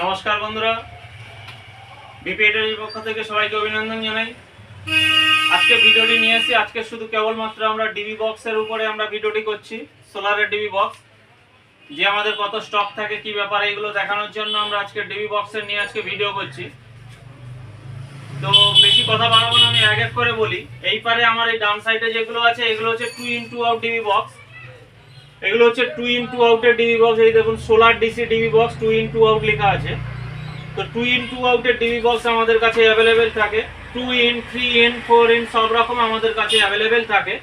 নমস্কার বন্ধুরা। বিপিএডের পক্ষ থেকে সবাইকে অভিনন্দন জানাই। আজকে ভিডিওটি নিয়ে এসেছি। আজকে শুধু কেবলমাত্র আমরা ডিবি বক্সের উপরে আমরা ভিডিওটি করছি সোলারের ডিবি বক্স যে আমাদের কত স্টক থাকে, কি ব্যাপার, এগুলো দেখানোর জন্য আমরা আজকে ডিবি বক্সের নিয়ে আজকে ভিডিও করছি। তো বেশি কথা বাড়াবো না, আমি এক এক করে বলি। এই পারে আমার এই ডান সাইডে যেগুলো আছে, এগুলো হচ্ছে two in two out DB box এগুলো হচ্ছে টু ইন টু আউটের ডিবি বক্স এই দেখুন solar DC DB box two in two out লেখা আছে। তো টু ইন টু আউটের ডিবি বক্স আমাদের কাছে অ্যাভেলেবেল থাকে। Two in three in four in সব রকম আমাদের কাছে অ্যাভেলেবেল থাকে।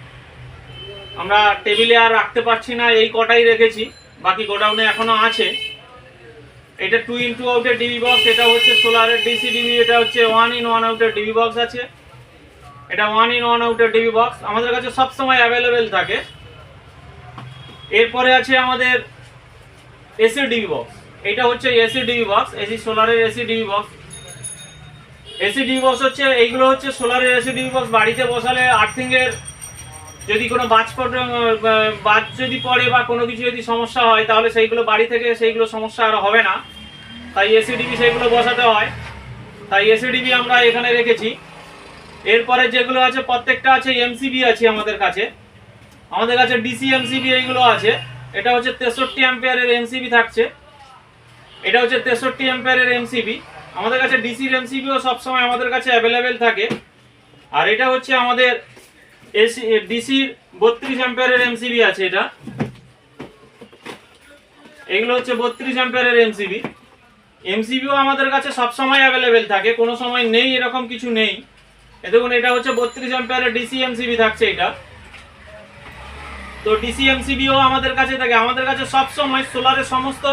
আমরা টেবিলে আর রাখতে পারছি না, এই কটাই রেখেছি, বাকি গোডাউনে এখনও আছে। এটা টু ইন টু আউটের ডিবি বক্স এটা হচ্ছে সোলারের ডিসি ডিবি এটা হচ্ছে ওয়ান ইন ওয়ান আউটের ডিবি বক্স আছে। এটা ওয়ান ইন ওয়ান আউটের ডিবি বক্স আমাদের কাছে সবসময় অ্যাভেলেবেল থাকে। এরপরে আছে আমাদের এসি ডিবি বক্স এটা হচ্ছে AC DB box AC সোলারের AC DB box AC DB box হচ্ছে, এইগুলো হচ্ছে সোলারের এসি ডিবি বক্স বাড়িতে বসালে আর্থিং এর যদি কোনো বাজ বাজ যদি পড়ে বা কোনো কিছু যদি সমস্যা হয়, তাহলে সেইগুলো বাড়ি থেকে সেইগুলো সমস্যা আর হবে না। তাই এসি ডিবি সেইগুলো বসাতে হয়। তাই এসি ডিবি আমরা এখানে রেখেছি। এরপরে যেগুলো আছে, প্রত্যেকটা আছে এমসিবি আছে আমাদের কাছে। আমাদের কাছে ডিসি এমসিবি এইগুলো আছে। এটা হচ্ছে তেষট্টি অ্যাম্পিয়ারের এমসিবি থাকছে। এটা হচ্ছে তেষট্টি অ্যাম্পিয়ারের এমসিবি আমাদের কাছে ডিসির এমসিবিও সবসময় আমাদের কাছে অ্যাভেলেবেল থাকে। আর এটা হচ্ছে আমাদের এসি ডিসির বত্রিশ অ্যাম্পিয়ারের এমসিবি আছে এটা। এগুলো হচ্ছে বত্রিশ অ্যাম্পিয়ারের এমসিবি এমসিবিও আমাদের কাছে সবসময় অ্যাভেলেবেল থাকে, কোনো সময় নেই, এরকম কিছু নেই। এ দেখুন, এটা হচ্ছে বত্রিশ অ্যাম্পিয়ারের ডিসি এমসিবি থাকছে এটা। তো ডিসিএমসিবিও আমাদের কাছে থাকে। আমাদের কাছে সব সময় সোলারের সমস্ত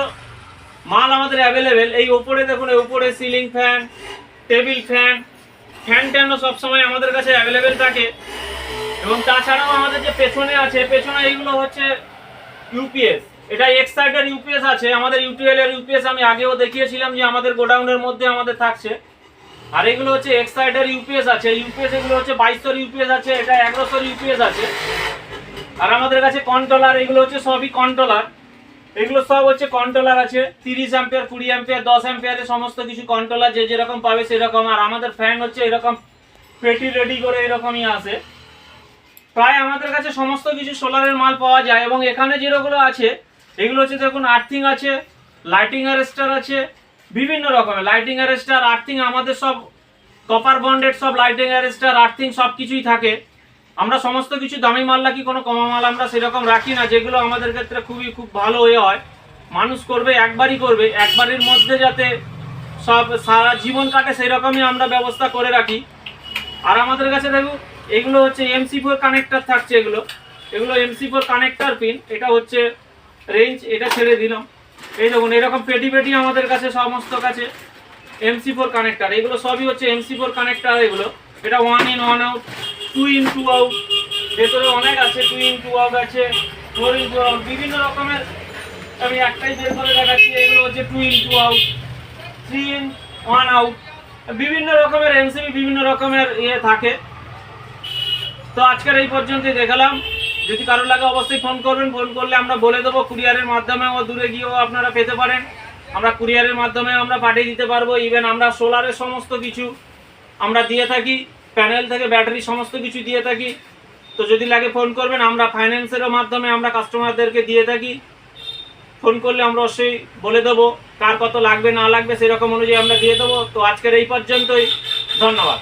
মাল আমাদের অ্যাভেলেবেল এই উপরে দেখুন, এই উপরে ceiling fan table fan fan ট্যানও সবসময় আমাদের কাছে অ্যাভেলেবেল থাকে। এবং তাছাড়াও আমাদের যে পেছনে আছে, পেছনে এইগুলো হচ্ছে ইউপিএস এটা এক্সাইডের ইউপিএস আছে। আমাদের ইউটিএল ইউপিএস আমি আগেও দেখিয়েছিলাম যে আমাদের গোডাউনের মধ্যে আমাদের থাকছে। আর এগুলো হচ্ছে এক্সাইডের ইউপিএস আছে। ইউপিএস এগুলো হচ্ছে বাইশশোর ইউপিএস আছে, এটা এগারোশোর ইউপিএস আছে। আর আমাদের কাছে কন্ট্রোলার এগুলো হচ্ছে সবই কন্ট্রোলার এগুলো সব হচ্ছে কন্ট্রোলার আছে। তিরিশ অ্যাম্পিয়ার কুড়ি অ্যাম্পিয়ার দশ অ্যাম্পিয়ারের সমস্ত কিছু কন্ট্রোলার যে যেরকম পাবে সেরকম। আর আমাদের ফ্যান হচ্ছে এরকম পেটি রেডি করে এরকমই আসে প্রায় আমাদের কাছে সমস্ত কিছু সোলারের মাল পাওয়া যায় এবং এখানে যেগুলো আছে, এগুলো হচ্ছে দেখুন আর্থিং আছে লাইটিং অ্যারেস্টার আছে, বিভিন্ন রকমের লাইটিং অ্যারেস্টার আর্থিং আমাদের সব কপার বন্ডেড সব লাইটিং অ্যারেস্টার আর্থিং সব কিছুই থাকে। আমরা সমস্ত কিছু দামি মাল রাখি, কোনো কমা মাল আমরা সেরকম রাখি না, যেগুলো আমাদের ক্ষেত্রে খুবই, খুব ভালো হয়ে হয়। মানুষ করবে, একবারই করবে, একবারের মধ্যে যাতে সব সারা জীবন কাটে সেই রকমই আমরা ব্যবস্থা করে রাখি। আর আমাদের কাছে দেখুন এগুলো হচ্ছে এমসি ফোর কানেক্টার থাকছে এগুলো। এগুলো এমসি ফোর কানেক্টার পিন এটা হচ্ছে রেঞ্জ এটা ছেড়ে দিলাম। এই দেখুন, এরকম পেটি পেটি আমাদের কাছে সমস্ত কাছে এমসি ফোর কানেক্টার এগুলো সবই হচ্ছে এমসি ফোর কানেক্টার এগুলো। এটা one in one out two in two out ভেতরে অনেক আছে টু ইন টু আউট আছে ফোর ইন টু আউট বিভিন্ন রকমের। আমি একটাই বের করে দেখাচ্ছি, এগুলো হচ্ছে two in two out three in one out বিভিন্ন রকমের এমসিবি বিভিন্ন রকমের ইয়ে থাকে। তো আজকের এই পর্যন্তই দেখালাম। যদি কারও লাগে অবশ্যই ফোন করবেন ফোন করলে আমরা বলে দেবো, কুরিয়ারের মাধ্যমেও দূরে গিয়েও আপনারা পেতে পারেন। আমরা কুরিয়ারের মাধ্যমে আমরা পাঠিয়ে দিতে পারব ইভেন আমরা সোলারের সমস্ত কিছু আমরা দিয়ে থাকি। প্যানেল থেকে ব্যাটারি সমস্ত কিছু দিয়ে থাকি। তো যদি লাগে ফোন করবেন, আমরা ফাইন্যান্সেরও মাধ্যমে আমরা কাস্টমারদেরকে দিয়ে থাকি। ফোন করলে আমরা অবশ্যই বলে দেবো, কার কত লাগবে, না লাগবে, সেরকম অনুযায়ী আমরা দিয়ে দেবো। তো আজকের এই পর্যন্তই, ধন্যবাদ।